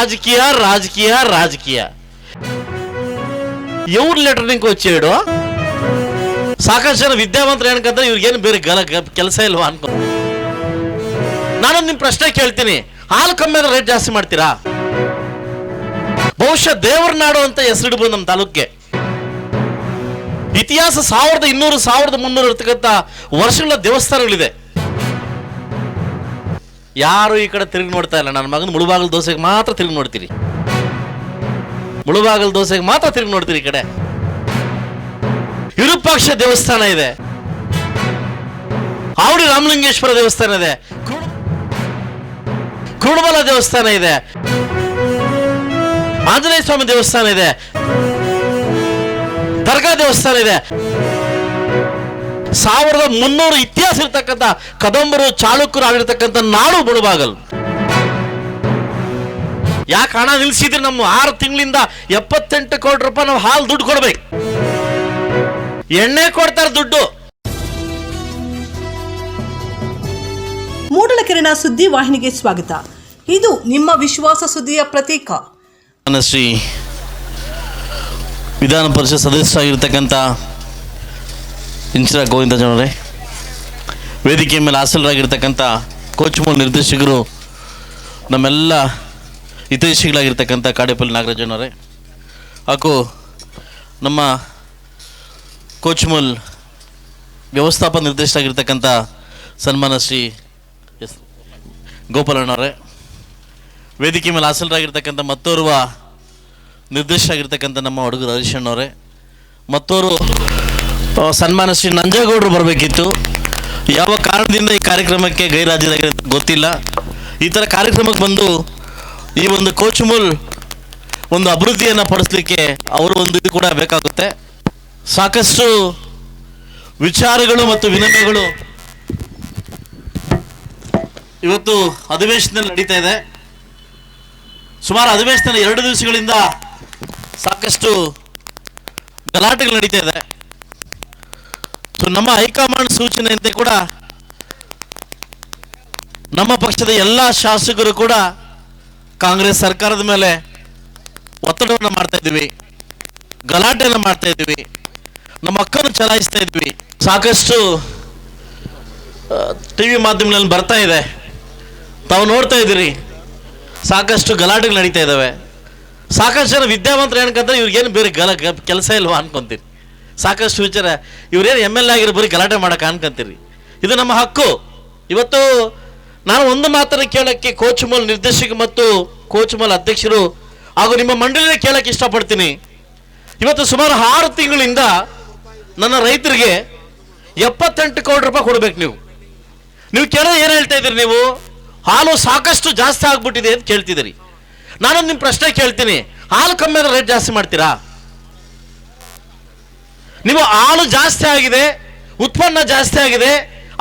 రాజకీయ రాజకీయ రాజకీయ ఎవరు ಲೆಟರ್ನಿಂಗ್ వచ్చాడు ಸಾಕಷ್ಟು ಜನ ವಿದ್ಯಾವಂತರು ಏನಕ್ಕಂದ್ರೆ ಇವ್ರಿಗೇನು ಬೇರೆ ಗಲ ಕೆಲಸ ಇಲ್ವಾ ಅನ್ಕೊ ನಾನು ನಿಮ್ಮ ಪ್ರಶ್ನೆ ಕೇಳ್ತೀನಿ ಹಾಲು ಕಮ್ಮಿ ಆದ್ರೆ ರೇಟ್ ಜಾಸ್ತಿ ಮಾಡ್ತೀರಾ ಬಹುಶಃ ದೇವರ ನಾಡು ಅಂತ ಹೆಸರಿಡ್ಬೋದು ನಮ್ಮ ತಾಲೂಕಿಗೆ ಇತಿಹಾಸ ಸಾವಿರದ ಇನ್ನೂರು ಸಾವಿರದ ಮುನ್ನೂರು ಇರ್ತಕ್ಕಂಥ ವರ್ಷಗಳ ದೇವಸ್ಥಾನಗಳಿದೆ ಯಾರು ಈ ಕಡೆ ತಿರುಗಿ ನೋಡ್ತಾ ಇಲ್ಲ. ನನ್ನ ಮಗನ ಮುಳುಬಾಗಲ್ ದೋಸೆಗೆ ಮಾತ್ರ ತಿರುಗಿ ನೋಡ್ತೀರಿ. ಮುಳುಬಾಗಲ್ ದೋಸೆಗೆ ಮಾತ್ರ ತಿರುಗಿ ನೋಡ್ತೀರಿ ಈ ಕಡೆ. ವಿರೂಪಾಕ್ಷ ದೇವಸ್ಥಾನ ಇದೆ. ಆವಡಿ ರಾಮಲಿಂಗೇಶ್ವರ ದೇವಸ್ಥಾನ ಇದೆ. ಕುರುಡು- ದೇವಸ್ಥಾನ ಇದೆ. ಆಂಜನೇಯ ಸ್ವಾಮಿ ದೇವಸ್ಥಾನ ಇದೆ. ದರ್ಗಾ ದೇವಸ್ಥಾನ ಇದೆ. ಸಾವಿರದ ಮುನ್ನೂರು ಇತಿಹಾಸ ಇರತಕ್ಕಂಥ ಕದಂಬರು ಚಾಲುಕ್ಯರು ಆಗಿರ್ತಕ್ಕಂಥ ನಾಡು ಮುಳುಬಾಗಲ್. ಯಾಕೆ ಹಣ ನಿಲ್ಸಿದ್ರೆ ನಮ್ಮ ಆರು ತಿಂಗಳಿಂದ ಎಪ್ಪತ್ತೆಂಟು ಕೋಟಿ ರೂಪಾಯಿ ನಾವು ಹಾಲು ದುಡ್ಡು ಕೊಡ್ಬೇಕು. ಎಣ್ಣೆ ಕೊಡ್ತಾರೆ ದುಡ್ಡು. ಮೂಡಲಕೆರೆನ ಸುದ್ದಿ ವಾಹಿನಿಗೆ ಸ್ವಾಗತ. ಇದು ನಿಮ್ಮ ವಿಶ್ವಾಸ ಸುದ್ದಿಯ ಪ್ರತೀಕ. ಶ್ರೀ ವಿಧಾನ ಪರಿಷತ್ ಸದಸ್ಯರಾಗಿರ್ತಕ್ಕಂಥ ಇಂಚಿರಾ ಗೋವಿಂದಜನವರೇ ವೇದಿಕೆ ಮೇಲೆ ಹಾಸಲರಾಗಿರ್ತಕ್ಕಂಥ ಕೋಚ್ಮೂಲ್ ನಿರ್ದೇಶಕರು, ನಮ್ಮೆಲ್ಲ ಹಿತೈಷಿಗಳಾಗಿರ್ತಕ್ಕಂಥ ಕಾಡೇಪಲ್ಲಿ ನಾಗರಾಜನವರೇ ಹಾಗೂ ನಮ್ಮ ಕೋಚ್ಮೂಲ್ ವ್ಯವಸ್ಥಾಪಕ ನಿರ್ದೇಶಕರಾಗಿರ್ತಕ್ಕಂಥ ಸನ್ಮಾನ ಶ್ರೀ ಎಸ್ ಗೋಪಾಲಣ್ಣವರೇ ವೇದಿಕೆ ಮೇಲೆ ಹಾಸಲರಾಗಿರ್ತಕ್ಕಂಥ ಮತ್ತೋರ್ವ ನಿರ್ದೇಶಕರಾಗಿರ್ತಕ್ಕಂಥ ನಮ್ಮ ಹುಡುಗರು ಹರೀಶಣ್ಣವರೇ ಮತ್ತೋರು ಸನ್ಮಾನ ಶ್ರೀ ನಂಜೇಗೌಡರು ಬರಬೇಕಿತ್ತು. ಯಾವ ಕಾರಣದಿಂದ ಈ ಕಾರ್ಯಕ್ರಮಕ್ಕೆ ಗೈರಾಜರಾಗಿರೋ ಗೊತ್ತಿಲ್ಲ. ಈ ಥರ ಕಾರ್ಯಕ್ರಮಕ್ಕೆ ಬಂದು ಈ ಒಂದು ಕೋಚುಮುಲ್ ಒಂದು ಅಭಿವೃದ್ಧಿಯನ್ನು ಪಡಿಸ್ಲಿಕ್ಕೆ ಅವರು ಒಂದು ಇದು ಕೂಡ ಬೇಕಾಗುತ್ತೆ. ಸಾಕಷ್ಟು ವಿಚಾರಗಳು ಮತ್ತು ವಿನಿಮಯಗಳು ಇವತ್ತು ಅಧಿವೇಶನದಲ್ಲಿ ನಡೀತಾ ಇದೆ. ಸುಮಾರು ಅಧಿವೇಶನ ಎರಡು ದಿವಸಗಳಿಂದ ಸಾಕಷ್ಟು ಗಲಾಟೆಗಳು ನಡೀತಾ ಇದೆ. ನಮ್ಮ ಹೈಕಮಾಂಡ್ ಸೂಚನೆಯಂತೆ ಕೂಡ ನಮ್ಮ ಪಕ್ಷದ ಎಲ್ಲ ಶಾಸಕರು ಕೂಡ ಕಾಂಗ್ರೆಸ್ ಸರ್ಕಾರದ ಮೇಲೆ ಒತ್ತಡವನ್ನು ಮಾಡ್ತಾ ಇದ್ವಿ, ಗಲಾಟೆಯನ್ನು ಮಾಡ್ತಾ ಇದ್ದೀವಿ ನಮ್ಮ ಅಕ್ಕನ್ನು ಚಲಾಯಿಸ್ತಾ ಇದ್ವಿ. ಸಾಕಷ್ಟು ಟಿ ವಿ ಮಾಧ್ಯಮಗಳಲ್ಲಿ ಬರ್ತಾ ಇದೆ. ತಾವು ನೋಡ್ತಾ ಇದ್ದೀರಿ, ಸಾಕಷ್ಟು ಗಲಾಟೆಗಳು ನಡೀತಾ ಇದ್ದಾವೆ. ಸಾಕಷ್ಟು ಜನ ವಿದ್ಯಾವಂತರು ಏನಕ್ಕಂದ್ರೆ ಇವ್ರಿಗೇನು ಬೇರೆ ಗಲ ಕೆಲಸ ಇಲ್ವಾ ಅನ್ಕೊಂತೀರಿ ಸಾಕಷ್ಟು ವಿಚಾರ ಇವರೇನು ಎಂ ಎಲ್ ಎ ಆಗಿರೋ ಬರೀ ಗಲಾಟೆ ಮಾಡಕ್ಕೆ ಅನ್ಕೊಂತೀರಿ. ಇದು ನಮ್ಮ ಹಕ್ಕು. ಇವತ್ತು ನಾನು ಒಂದು ಮಾತನ್ನು ಕೇಳೋಕ್ಕೆ ಕೋಚ್ಮಲ್ ನಿರ್ದೇಶಕ ಮತ್ತು ಕೋಚ್ಮಲ್ ಅಧ್ಯಕ್ಷರು ಹಾಗೂ ನಿಮ್ಮ ಮಂಡಳಿನ ಕೇಳಕ್ಕೆ ಇಷ್ಟಪಡ್ತೀನಿ. ಇವತ್ತು ಸುಮಾರು ಆರು ತಿಂಗಳಿಂದ ನನ್ನ ರೈತರಿಗೆ ಎಪ್ಪತ್ತೆಂಟು ಕೋಟಿ ರೂಪಾಯಿ ಕೊಡ್ಬೇಕು ನೀವು. ನೀವು ಕೇಳೋ ಏನು ಹೇಳ್ತಾ ಇದ್ದೀರಿ ನೀವು? ಹಾಲು ಸಾಕಷ್ಟು ಜಾಸ್ತಿ ಆಗ್ಬಿಟ್ಟಿದೆ ಅಂತ ಕೇಳ್ತಿದ್ದೀರಿ. ನಾನು ನಿಮ್ಮ ಪ್ರಶ್ನೆ ಕೇಳ್ತೀನಿ. ಹಾಲು ಕಮ್ಮಿ ಆದ್ರೆ ರೇಟ್ ಜಾಸ್ತಿ ಮಾಡ್ತೀರಾ? ನೀವು ಹಾಲು ಜಾಸ್ತಿ ಆಗಿದೆ, ಉತ್ಪನ್ನ ಜಾಸ್ತಿ ಆಗಿದೆ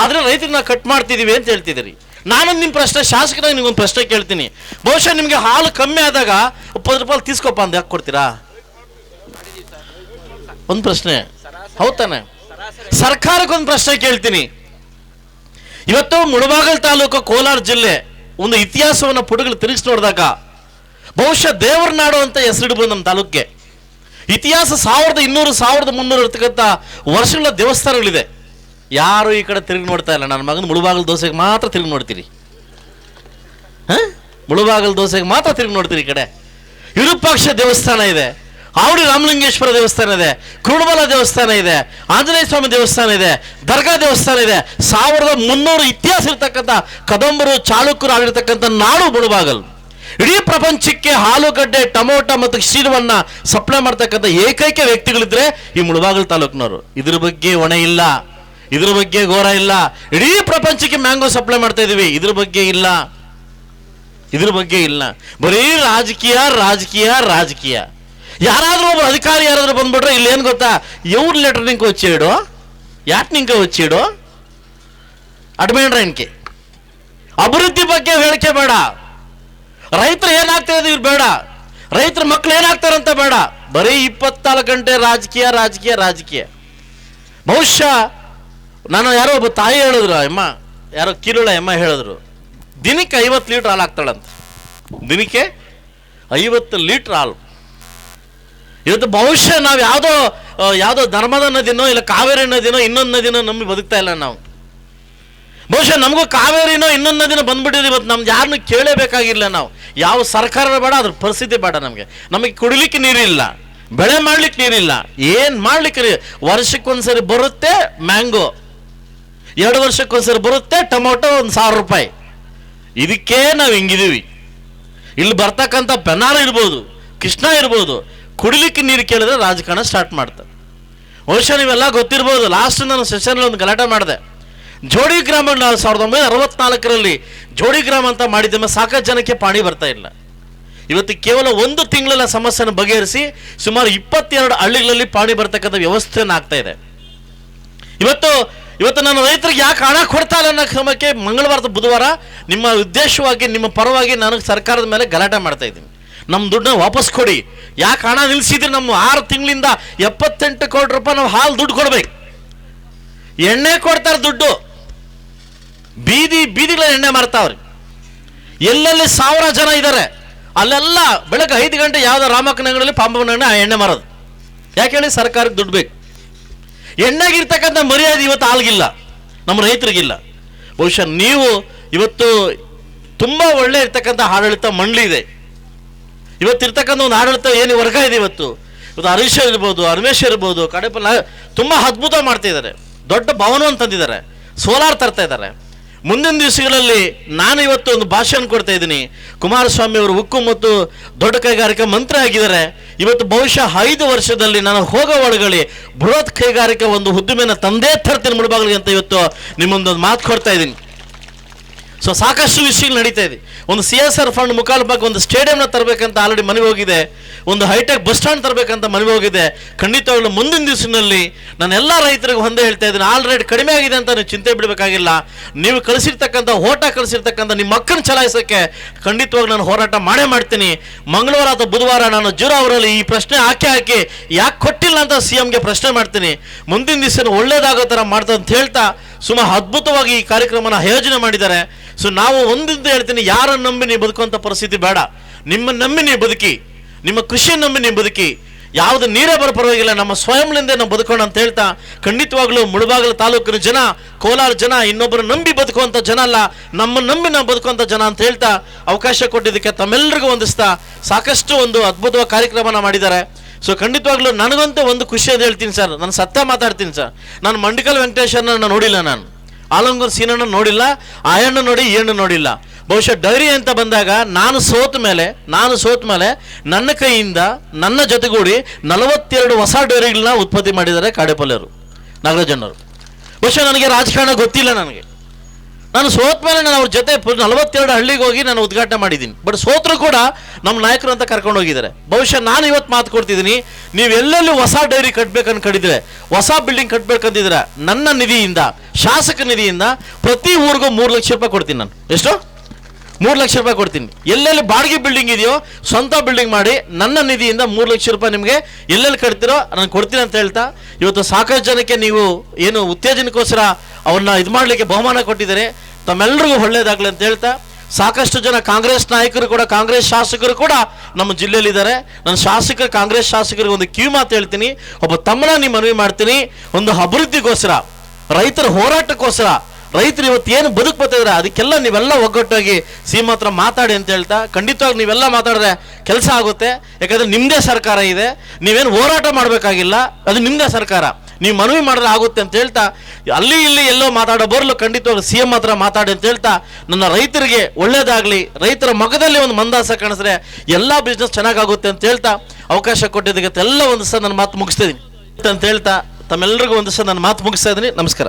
ಆದರೆ ರೈತರನ್ನ ಕಟ್ ಮಾಡ್ತಿದ್ದೀವಿ ಅಂತ ಹೇಳ್ತಿದ್ದೀರಿ. ನಾನು ನಿಮ್ಮ ಪ್ರಶ್ನೆ ಶಾಸಕರಾಗಿ ನಿಮ್ಗೊಂದು ಪ್ರಶ್ನೆ ಕೇಳ್ತೀನಿ. ಬಹುಶಃ ನಿಮಗೆ ಹಾಲು ಕಮ್ಮಿ ಆದಾಗ ಇಪ್ಪತ್ತು ರೂಪಾಯಿ ತೀಸ್ಕೊಪ್ಪ ಅಂತ ಯಾಕೆ ಕೊಡ್ತೀರಾ? ಒಂದು ಪ್ರಶ್ನೆ. ಹೌದಾನೆ ಸರ್ಕಾರಕ್ಕೊಂದು ಪ್ರಶ್ನೆ ಕೇಳ್ತೀನಿ. ಇವತ್ತು ಮುಳಬಾಗಲ್ ತಾಲೂಕು ಕೋಲಾರ ಜಿಲ್ಲೆ ಒಂದು ಇತಿಹಾಸವನ್ನು ಪುಟಗಳು ತಿರುಗಿಸಿ ನೋಡಿದಾಗ ಬಹುಶಃ ದೇವರ ನಾಡು ಅಂತ ಹೆಸರಿಡ್ಬೋದು ನಮ್ಮ ತಾಲೂಕಿಗೆ. ಇತಿಹಾಸ ಸಾವಿರದ ಇನ್ನೂರು, ಸಾವಿರದ ಮುನ್ನೂರು ಇರ್ತಕ್ಕಂಥ ವರ್ಷಗಳ ದೇವಸ್ಥಾನಗಳಿದೆ. ಯಾರು ಈ ಕಡೆ ತಿರುಗಿ ನೋಡ್ತಾ ಇಲ್ಲ. ನನ್ನ ಮಗನ ಮುಳುಬಾಗಲು ದೋಸೆಗೆ ಮಾತ್ರ ತಿರುಗಿ ನೋಡ್ತೀರಿ. ಹಾಂ? ಮುಳುಬಾಗಲ್ ದೋಸೆಗೆ ಮಾತ್ರ ತಿರುಗಿ ನೋಡ್ತೀರಿ ಈ ಕಡೆ. ವಿರೂಪಾಕ್ಷ ದೇವಸ್ಥಾನ ಇದೆ. ಆವಡಿ ರಾಮಲಿಂಗೇಶ್ವರ ದೇವಸ್ಥಾನ ಇದೆ. ಕುರುಡುಮಲ ದೇವಸ್ಥಾನ ಇದೆ. ಆಂಜನೇಯ ಸ್ವಾಮಿ ದೇವಸ್ಥಾನ ಇದೆ. ದರ್ಗಾ ದೇವಸ್ಥಾನ ಇದೆ. ಸಾವಿರದ ಮುನ್ನೂರು ಇತಿಹಾಸ ಇರ್ತಕ್ಕಂಥ ಕದಂಬರು, ಚಾಲುಕ್ಯರು ಆಗಿರ್ತಕ್ಕಂಥ ನಾಡು ಮುಳುಬಾಗಲ್. ಇಡೀ ಪ್ರಪಂಚಕ್ಕೆ ಆಲೂಗಡ್ಡೆ ಟೊಮೊಟೊ ಮತ್ತು ಕ್ಷೀರವನ್ನು ಸಪ್ಲೈ ಮಾಡ್ತಕ್ಕಂಥ ಏಕೈಕ ವ್ಯಕ್ತಿಗಳಿದ್ರೆ ಈ ಮುಳಬಾಗಿಲು ತಾಲೂಕ್ನವರು. ಇದ್ರ ಬಗ್ಗೆ ಒಣ ಇಲ್ಲ. ಇದ್ರ ಬಗ್ಗೆ ಘೋರ ಇಲ್ಲ. ಇಡೀ ಪ್ರಪಂಚಕ್ಕೆ ಮ್ಯಾಂಗೋ ಸಪ್ಲೈ ಮಾಡ್ತಾ ಇದೀವಿ. ಇದ್ರ ಬಗ್ಗೆ ಇಲ್ಲ. ಇದ್ರ ಬಗ್ಗೆ ಇಲ್ಲ. ಬರೀ ರಾಜಕೀಯ ರಾಜಕೀಯ ರಾಜಕೀಯ. ಯಾರಾದರೂ ಒಬ್ಬರು ಅಧಿಕಾರಿ ಯಾರಾದರೂ ಬಂದ್ಬಿಟ್ರೆ ಇಲ್ಲಿ ಏನು ಗೊತ್ತಾ? ಎವ್ರ ಲೆಟರ್ ನಿಂಗೆ ವಚ್ಚಿಡು ಯಾಕೆ ನಿಂಗೆ ವಚ್ಚಿಡು ಅಡ್ಮೇಂಡ್ರ ಎನ್ಕೆ ಅಭಿವೃದ್ಧಿ ಬಗ್ಗೆ ಹೇಳಿಕೆ ಬೇಡ. ರೈತರು ಏನಾಗ್ತಿರೋದು ಇವ್ರು ಬೇಡ. ರೈತರ ಮಕ್ಕಳು ಏನಾಗ್ತಾರಂತ ಬೇಡ. ಬರೀ ಇಪ್ಪತ್ನಾಲ್ಕು ಗಂಟೆ ರಾಜಕೀಯ ರಾಜಕೀಯ ರಾಜಕೀಯ. ಬಹುಶಃ ನಾನು ಯಾರೋ ಒಬ್ಬ ತಾಯಿ ಹೇಳಿದ್ರು, ಅಮ್ಮ, ಯಾರೋ ಕಿರುಳ ಅಮ್ಮ ಹೇಳಿದ್ರು, ದಿನಕ್ಕೆ ಐವತ್ತು ಲೀಟ್ರ್ ಹಾಲು ಹಾಕ್ತಾಳಂತ. ದಿನಕ್ಕೆ ಐವತ್ತು ಲೀಟ್ರ್ ಹಾಲು. ಇವತ್ತು ಬಹುಶಃ ನಾವು ಯಾವುದೋ ಯಾವುದೋ ಧರ್ಮದ ನದಿನೋ ಇಲ್ಲ ಕಾವೇರಿ ನದಿನೋ ಇನ್ನೊಂದು ನದಿನೋ ನಮಗೆ ಬದುಕ್ತಾ ಇಲ್ಲ ನಾವು. ಬಹುಶಃ ನಮಗೂ ಕಾವೇರಿನೋ ಇನ್ನೊಂದು ನದಿನೋ ಬಂದ್ಬಿಟ್ಟಿದೆ ಇವತ್ತು. ನಮ್ದು ಯಾರನ್ನೂ ಕೇಳಲೇಬೇಕಾಗಿಲ್ಲ ನಾವು. ಯಾವ ಸರ್ಕಾರ ಬೇಡ, ಅದ್ರ ಪರಿಸ್ಥಿತಿ ಬೇಡ ನಮಗೆ. ನಮಗೆ ಕುಡಿಲಿಕ್ಕೆ ನೀರಿಲ್ಲ, ಬೆಳೆ ಮಾಡ್ಲಿಕ್ಕೆ ನೀರಿಲ್ಲ. ಏನು ಮಾಡ್ಲಿಕ್ಕೆ ವರ್ಷಕ್ಕೊಂದ್ಸರಿ ಬರುತ್ತೆ ಮ್ಯಾಂಗೋ. ಎರಡು ವರ್ಷಕ್ಕೊಂದ್ಸರಿ ಬರುತ್ತೆ ಟೊಮೊಟೊ ಒಂದು ಸಾವಿರ ರೂಪಾಯಿ. ಇದಕ್ಕೆ ನಾವು ಹಿಂಗಿದೀವಿ. ಇಲ್ಲಿ ಬರ್ತಕ್ಕಂಥ ಪೆನಾರ ಇರ್ಬೋದು, ಕೃಷ್ಣ ಇರ್ಬೋದು, ಕುಡಿಲಿಕ್ಕೆ ನೀರು ಕೇಳಿದ್ರೆ ರಾಜಕಾರಣ ಸ್ಟಾರ್ಟ್ ಮಾಡ್ತಾರೆ ಬಹುಶಃ ನೀವೆಲ್ಲ ಗೊತ್ತಿರ್ಬೋದು ಲಾಸ್ಟ್ ನಾನು ಸೆಷನಲ್ಲಿ ಒಂದು ಗಲಾಟೆ ಮಾಡಿದೆ. ಜೋಡಿ ಗ್ರಾಮ ಸಾವಿರದ ಒಂಬೈನೂರ ಅರವತ್ನಾಲ್ಕರಲ್ಲಿ ಜೋಡಿ ಗ್ರಾಮ ಅಂತ ಮಾಡಿದ್ದೆ ಸಾಕಷ್ಟು ಜನಕ್ಕೆ ಪಾಣಿ ಬರ್ತಾ ಇಲ್ಲ. ಇವತ್ತು ಕೇವಲ ಒಂದು ತಿಂಗಳಲ್ಲ ಸಮಸ್ಯೆನ ಬಗೆಹರಿಸಿ ಸುಮಾರು ಇಪ್ಪತ್ತೆರಡು ಹಳ್ಳಿಗಳಲ್ಲಿ ಪಾಣಿ ಬರ್ತಕ್ಕಂಥ ವ್ಯವಸ್ಥೆಯನ್ನು ಆಗ್ತಾ ಇದೆ. ಇವತ್ತು ಇವತ್ತು ನಾನು ರೈತರಿಗೆ ಯಾಕೆ ಹಣ ಕೊಡ್ತಾ ಇಲ್ಲ ಅನ್ನೋ ಕ್ರಮಕ್ಕೆ ಮಂಗಳವಾರದ ಬುಧವಾರ ನಿಮ್ಮ ಉದ್ದೇಶವಾಗಿ, ನಿಮ್ಮ ಪರವಾಗಿ ನಾನು ಸರ್ಕಾರದ ಮೇಲೆ ಗಲಾಟೆ ಮಾಡ್ತಾ ಇದ್ದೀನಿ. ನಮ್ಮ ದುಡ್ಡನ್ನ ವಾಪಸ್ ಕೊಡಿ. ಯಾಕೆ ಹಣ ನಿಲ್ಲಿಸಿದ್ರೆ ನಮ್ಮ ಆರು ತಿಂಗಳಿಂದ ಎಪ್ಪತ್ತೆಂಟು ಕೋಟಿ ರೂಪಾಯಿ ನಾವು ಹಾಲು ದುಡ್ಡು ಕೊಡ್ಬೇಕು. ಎಣ್ಣೆ ಕೊಡ್ತಾರೆ ದುಡ್ಡು. ಬೀದಿ ಬೀದಿಗಳ ಎಣ್ಣೆ ಮಾರ್ತಾವ್ರಿ. ಎಲ್ಲೆಲ್ಲಿ ಸಾವಿರ ಜನ ಇದ್ದಾರೆ ಅಲ್ಲೆಲ್ಲ ಬೆಳಗ್ಗೆ ಐದು ಗಂಟೆ ಯಾವುದೋ ರಾಮಕ್ಕನಗರಲ್ಲಿ ಪಾಂಬನಗರ ಎಣ್ಣೆ ಮಾರೋದು. ಯಾಕೆ ಹೇಳಿ ಸರ್ಕಾರಕ್ಕೆ ದುಡ್ಡು ಬೇಕು. ಎಣ್ಣೆಗಿರ್ತಕ್ಕಂಥ ಮರ್ಯಾದೆ ಇವತ್ತು ಆಲ್ಗಿಲ್ಲ ನಮ್ಮ ರೈತರಿಗಿಲ್ಲ. ಬಹುಶಃ ನೀವು ಇವತ್ತು ತುಂಬ ಒಳ್ಳೆ ಇರ್ತಕ್ಕಂಥ ಆಡಳಿತ ಮಂಡಳಿ ಇದೆ. ಇವತ್ತಿರ್ತಕ್ಕಂಥ ಒಂದು ಆಡಳಿತ ಏನು ವರ್ಗ ಇದೆ ಇವತ್ತು. ಇವತ್ತು ಹರೀಶ್ ಇರ್ಬೋದು ಅನ್ವೇಷ್ ಇರ್ಬೋದು ಕಡೆಪಲ್ಲ ತುಂಬ ಅದ್ಭುತ ಮಾಡ್ತಾ ಇದ್ದಾರೆ ದೊಡ್ಡ ಭವನವನ್ನು ತಂದಿದ್ದಾರೆ. ಸೋಲಾರ್ ತರ್ತಾ ಇದ್ದಾರೆ. ಮುಂದಿನ ದಿವಸಗಳಲ್ಲಿ ನಾನು ಇವತ್ತು ಒಂದು ಭಾಷಣ ಕೊಡ್ತಾ ಇದ್ದೀನಿ. ಕುಮಾರಸ್ವಾಮಿ ಅವರು ಉಕ್ಕು ಮತ್ತು ದೊಡ್ಡ ಕೈಗಾರಿಕಾ ಮಂತ್ರಿ ಆಗಿದ್ದಾರೆ. ಇವತ್ತು ಬಹುಶಃ ಐದು ವರ್ಷದಲ್ಲಿ ನಾನು ಹೋಗೋ ಒಳಗಡೆ ಬೃಹತ್ ಕೈಗಾರಿಕಾ ಒಂದು ಉದ್ದಿಮೆಯನ್ನು ತಂದೇ ತರ್ತೀನಿ ಮುಳಬಾಗಿಲಿಗೆ ಅಂತ ಇವತ್ತು ನಿಮ್ಮೊಂದೊಂದು ಮಾತು ಕೊಡ್ತಾ ಇದ್ದೀನಿ. ಸೊ ಸಾಕಷ್ಟು ವಿಷಯಗಳು ನಡೀತಾ ಇದೆ. ಒಂದು ಸಿ ಎಸ್ ಆರ್ ಫಂಡ್ ಮುಖಾಲ್ಪಾಗಿ ಒಂದು ಸ್ಟೇಡಿಯಂನ ತರಬೇಕಂತ ಆಲ್ರೆಡಿ ಮನವಿ ಹೋಗಿದೆ. ಒಂದು ಹೈಟೆಕ್ ಬಸ್ ಸ್ಟ್ಯಾಂಡ್ ತರಬೇಕಂತ ಮನವಿ ಹೋಗಿದೆ. ಖಂಡಿತವಾಗ್ಲೂ ಮುಂದಿನ ದಿವಸದಲ್ಲಿ ನಾನು ಎಲ್ಲ ರೈತರಿಗೂ ಒಂದೇ ಹೇಳ್ತಾ ಇದ್ದೀನಿ ಆಲ್ರೆಡಿ ಕಡಿಮೆ ಆಗಿದೆ ಅಂತ ನೀವು ಚಿಂತೆ ಬಿಡಬೇಕಾಗಿಲ್ಲ. ನೀವು ಕಳಿಸಿರ್ತಕ್ಕಂಥ, ಓಟ ಕಳಿಸಿರ್ತಕ್ಕಂಥ ನಿಮ್ಮ ಮಕ್ಕಳನ್ನ ಚಲಾಯಿಸೋಕ್ಕೆ ಖಂಡಿತವಾಗಿ ನಾನು ಹೋರಾಟ ಮಾಡೇ ಮಾಡ್ತೀನಿ. ಮಂಗಳವಾರ ಅಥವಾ ಬುಧವಾರ ನಾನು ಜೀರೋ ಅವರಲ್ಲಿ ಈ ಪ್ರಶ್ನೆ ಹಾಕಿ ಹಾಕಿ ಯಾಕೆ ಕೊಟ್ಟಿಲ್ಲ ಅಂತ ಸಿ ಎಂಗೆ ಪ್ರಶ್ನೆ ಮಾಡ್ತೀನಿ. ಮುಂದಿನ ದಿವಸ ಒಳ್ಳೇದಾಗೋ ಥರ ಮಾಡ್ತಾ ಅಂತ ಹೇಳ್ತಾ ಸುಮಾರು ಅದ್ಭುತವಾಗಿ ಈ ಕಾರ್ಯಕ್ರಮನ ಆಯೋಜನೆ ಮಾಡಿದ್ದಾರೆ. ಸೊ ನಾವು ಒಂದಿಂದ ಹೇಳ್ತೀನಿ ಯಾರನ್ನು ನಂಬಿ ನೀವು ಬದುಕುವಂಥ ಪರಿಸ್ಥಿತಿ ಬೇಡ. ನಿಮ್ಮ ನಂಬಿ ನೀವು ಬದುಕಿ, ನಿಮ್ಮ ಕೃಷಿ ನಂಬಿ ನೀವು ಬದುಕಿ, ಯಾವುದು ನೀರೇ ಬರೋ ಪರವಾಗಿಲ್ಲ, ನಮ್ಮ ಸ್ವಯಂಲಿಂದ ನಾವು ಬದುಕೋಣ ಅಂತ ಹೇಳ್ತಾ ಖಂಡಿತವಾಗ್ಲೂ ಮುಳಬಾಗಿಲು ತಾಲೂಕಿನ ಜನ, ಕೋಲಾರ ಜನ, ಇನ್ನೊಬ್ಬರು ನಂಬಿ ಬದುಕುವಂಥ ಜನ ಅಲ್ಲ, ನಮ್ಮ ನಂಬಿ ನಾವು ಬದುಕುವಂಥ ಜನ ಅಂತ ಹೇಳ್ತಾ ಅವಕಾಶ ಕೊಟ್ಟಿದ್ದಕ್ಕೆ ತಮ್ಮೆಲ್ಲರಿಗೂ ಹೊಂದಿಸ್ತಾ ಸಾಕಷ್ಟು ಒಂದು ಅದ್ಭುತವಾದ ಕಾರ್ಯಕ್ರಮನ ಮಾಡಿದ್ದಾರೆ. ಸೊ ಖಂಡಿತವಾಗ್ಲೂ ನನಗಂತೂ ಒಂದು ಖುಷಿ ಅಂತ ಹೇಳ್ತೀನಿ ಸರ್. ನಾನು ಸತ್ಯ ಮಾತಾಡ್ತೀನಿ ಸರ್. ನಾನು ಮಂಡಿಕಲ್ ವೆಂಕಟೇಶ್ವರನ ನೋಡಿಲ್ಲ ನಾನು. ಆಲಂಗೂರ್ ಸೀನನ್ನು ನೋಡಿಲ್ಲ, ಆಯಣ್ಣ ನೋಡಿ ಏನು ನೋಡಿಲ್ಲ. ಬಹುಶಃ ಡೈರಿ ಅಂತ ಬಂದಾಗ ನಾನು ಸೋತ ಮೇಲೆ, ನಾನು ಸೋತ ಮೇಲೆ ನನ್ನ ಕೈಯಿಂದ ನನ್ನ ಜೊತೆಗೂಡಿ ನಲವತ್ತೆರಡು ಹೊಸ ಡೈರಿಗಳನ್ನ ಉತ್ಪತ್ತಿ ಮಾಡಿದ್ದಾರೆ ಕಾಡೇಪಲ್ಯರು ನಾಗರಾಜಣ್ಣರು ಬಹುಶಃ ನನಗೆ ರಾಜಕಾರಣ ಗೊತ್ತಿಲ್ಲ ನನಗೆ. ನಾನು ಸೋತ ಮೇಲೆ ನಾನು ಅವ್ರ ಜೊತೆ ನಲವತ್ತೆರಡು ಹಳ್ಳಿಗೆ ಹೋಗಿ ನಾನು ಉದ್ಘಾಟನೆ ಮಾಡಿದ್ದೀನಿ. ಬಟ್ ಸೋತರು ಕೂಡ ನಮ್ಮ ನಾಯಕರು ಅಂತ ಕರ್ಕೊಂಡು ಹೋಗಿದ್ದಾರೆ. ಬಹುಶಃ ನಾನು ಇವತ್ತು ಮಾತು ಕೊಡ್ತಿದ್ದೀನಿ ನೀವೆಲ್ಲೆಲ್ಲೂ ಹೊಸ ಡೈರಿ ಕಟ್ಬೇಕಂತ ಕಡಿದ್ರೆ ಹೊಸ ಬಿಲ್ಡಿಂಗ್ ಕಟ್ಬೇಕಂತಿದ್ರೆ ನನ್ನ ನಿಧಿಯಿಂದ, ಶಾಸಕ ನಿಧಿಯಿಂದ ಪ್ರತಿ ಊರಿಗೂ ಮೂರು ಲಕ್ಷ ರೂಪಾಯಿ ಕೊಡ್ತೀನಿ ನಾನು. ಎಷ್ಟು? ಮೂರು ಲಕ್ಷ ರೂಪಾಯಿ ಕೊಡ್ತೀನಿ. ಎಲ್ಲೆಲ್ಲಿ ಬಾಡಿಗೆ ಬಿಲ್ಡಿಂಗ್ ಇದೆಯೋ ಸ್ವಂತ ಬಿಲ್ಡಿಂಗ್ ಮಾಡಿ ನನ್ನ ನಿಧಿಯಿಂದ ಮೂರು ಲಕ್ಷ ರೂಪಾಯಿ ನಿಮಗೆ ಎಲ್ಲೆಲ್ಲಿ ಕಟ್ತಿರೋ ನಾನು ಕೊಡ್ತೀನಿ ಅಂತ ಹೇಳ್ತಾ, ಇವತ್ತು ಸಾಕಷ್ಟು ಜನಕ್ಕೆ ನೀವು ಏನು ಉತ್ತೇಜನಕ್ಕೋಸ್ಕರ ಅವ್ರನ್ನ ಇದು ಮಾಡಲಿಕ್ಕೆ ಬಹುಮಾನ ಕೊಟ್ಟಿದ್ದಾರೆ. ತಮ್ಮೆಲ್ಲರಿಗೂ ಒಳ್ಳೇದಾಗಲಿ ಅಂತ ಹೇಳ್ತಾ, ಸಾಕಷ್ಟು ಜನ ಕಾಂಗ್ರೆಸ್ ನಾಯಕರು ಕೂಡ, ಕಾಂಗ್ರೆಸ್ ಶಾಸಕರು ಕೂಡ ನಮ್ಮ ಜಿಲ್ಲೆಯಲ್ಲಿದ್ದಾರೆ. ನನ್ನ ಶಾಸಕರು ಕಾಂಗ್ರೆಸ್ ಶಾಸಕರಿಗೆ ಒಂದು ಕಿವಿ ಮಾತು ಹೇಳ್ತೀನಿ. ಒಬ್ಬ ತಮ್ಮನ ನಿಮ್ಮ ಮನವಿ ಮಾಡ್ತೀನಿ. ಒಂದು ಅಭಿವೃದ್ಧಿಗೋಸ್ಕರ, ರೈತರ ಹೋರಾಟಕ್ಕೋಸ್ಕರ ರೈತರು ಇವತ್ತು ಏನು ಬದುಕು ಬರ್ತಿದ್ರೆ, ಅದಕ್ಕೆಲ್ಲ ನೀವೆಲ್ಲ ಒಗ್ಗಟ್ಟಾಗಿ ಸೀಮಾ ಹತ್ರ ಮಾತಾಡಿ ಅಂತ ಹೇಳ್ತಾ ಖಂಡಿತವಾಗಿ ನೀವೆಲ್ಲ ಮಾತಾಡಿದ್ರೆ ಕೆಲಸ ಆಗುತ್ತೆ. ಯಾಕಂದ್ರೆ ನಿಮ್ಮದೇ ಸರ್ಕಾರ ಇದೆ, ನೀವೇನು ಹೋರಾಟ ಮಾಡಬೇಕಾಗಿಲ್ಲ, ಅದು ನಿಮ್ಮದೇ ಸರ್ಕಾರ. ನೀವು ಮನವಿ ಮಾಡಿದ್ರೆ ಆಗುತ್ತೆ ಅಂತ ಹೇಳ್ತಾ, ಅಲ್ಲಿ ಇಲ್ಲಿ ಎಲ್ಲೋ ಮಾತಾಡೋ ಬರಲು ಖಂಡಿತವಾಗಿ ಸಿ ಎಂ ಹತ್ರ ಮಾತಾಡಿ ಅಂತ ಹೇಳ್ತಾ, ನನ್ನ ರೈತರಿಗೆ ಒಳ್ಳೇದಾಗಲಿ, ರೈತರ ಮಗದಲ್ಲಿ ಒಂದು ಮಂದಾಸ ಕಾಣಿಸಿದ್ರೆ ಎಲ್ಲ ಬಿಸ್ನೆಸ್ ಚೆನ್ನಾಗಾಗುತ್ತೆ ಅಂತ ಹೇಳ್ತಾ, ಅವಕಾಶ ಕೊಟ್ಟಿದ್ದಕ್ಕೆ ಎಲ್ಲ ಒಂದು ಸಹ ನನ್ನ ಮಾತು ಮುಗಿಸ್ತಾ ಇದೀನಿ ಅಂತ ಹೇಳ್ತಾ ತಮ್ಮೆಲ್ಲರಿಗೂ ಒಂದು ಸಹ ನನ್ನ ಮಾತು ಮುಗಿಸ್ತಾ ಇದ್ದೀನಿ. ನಮಸ್ಕಾರ.